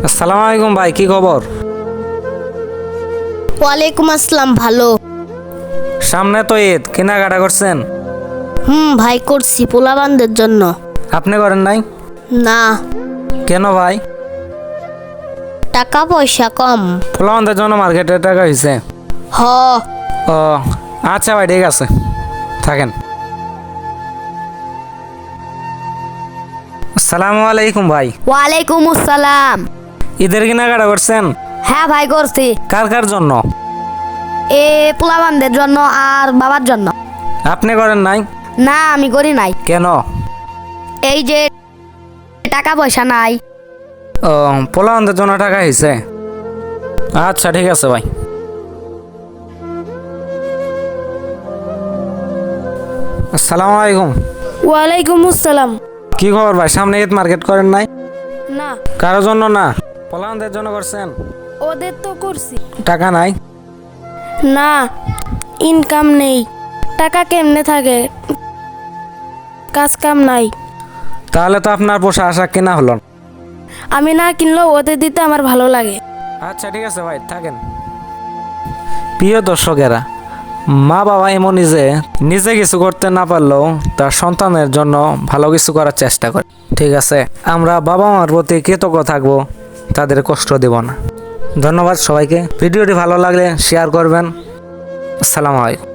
আসসালামু আলাইকুম ভাই কি খবর? ওয়ালাইকুম আসসালাম ভালো। সামনে তো ঈদ কেনাকাটা করছেন? হুম ভাই করছি পোলাবানদের জন্য। আপনি করেন নাই? না। কেন ভাই? টাকা পয়সা কম। পোলাওয়ানদের জন্য মার্কেটে টাকা হয়েছে হ। ও আচ্ছা ভাই ঠিক আছে। থাকেন। আসসালামু আলাইকুম ভাই। ওয়ালাইকুম আসসালাম। ঈদের কেনাকাটা করছেন? হ্যাঁ ভাই করছি। কার কার জন্য? এ পোলাবানদের জন্য আর বাবার জন্য। আপনি করেন নাই? না আমি করি নাই। কেন? এই যে টাকা পয়সা নাই। ও পোলাওয়ানদের জন্য টাকা হয়েছে আচ্ছা ঠিক আছে ভাই। আসসালামু আলাইকুম। ওয়ালাইকুম আসসালাম। কি খবর ভাই? সামনে ঈদ মার্কেট করেন নাই? না। কারও জন্য না? জন্য করছেন? ওদের তো করছি। টাকা নাই? না ইনকাম নেই। টাকা কেমনে থাকে? কাজ কাম নাই। তাহলে তো আপনার পোষা আশা কেনা হলো। না। আমি না কিনলেও ওদের দিতে আমার ভালো লাগে। আচ্ছা ঠিক আছে ভাই থাকেন। প্রিয় দর্শকেরা মা বাবা এমনই যে নিজে কিছু করতে না পারলেও তার সন্তানের জন্য ভালো কিছু করার চেষ্টা করে। ঠিক আছে আমরা বাবা মার প্রতি কৃতজ্ঞ থাকব। তাদের কষ্ট দেব না। ধন্যবাদ সবাইকে। ভিডিওটি ভালো লাগলে শেয়ার করবেন। সালাম আলাইকুম।